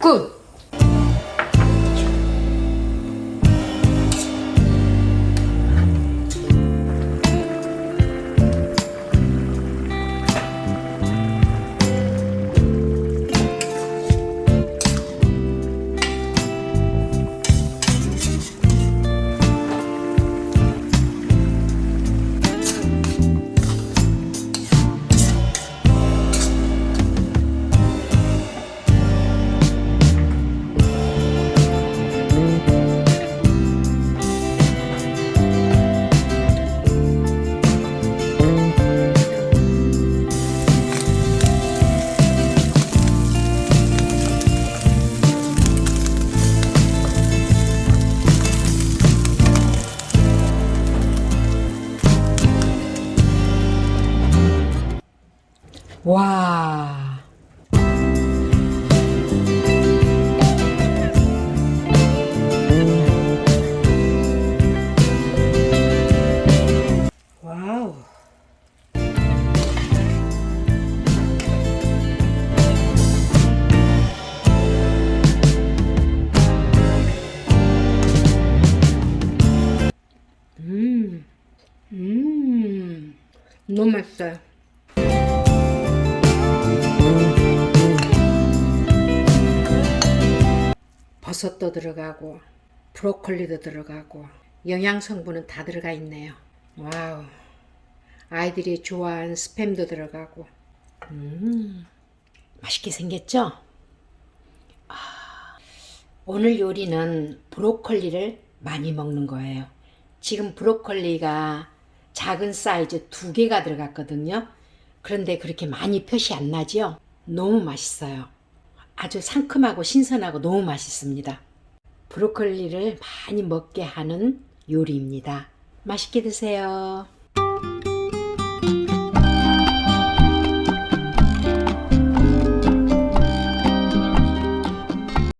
굿! 와. 와우. 음. 음. 너무 맛있어요. 버섯도 들어가고 브로콜리도 들어가고 영양 성분은 다 들어가 있네요. 와우. 아이들이 좋아하는 스팸도 들어가고. 음. 맛있게 생겼죠? 아, 오늘 요리는 브로콜리를 많이 먹는 거예요. 지금 브로콜리가 작은 사이즈 두 개가 들어갔거든요. 그런데 그렇게 많이 표시 안 나죠? 너무 맛있어요. 아주 상큼하고 신선하고 너무 맛있습니다. 브로콜리를 많이 먹게 하는 요리입니다. 맛있게 드세요.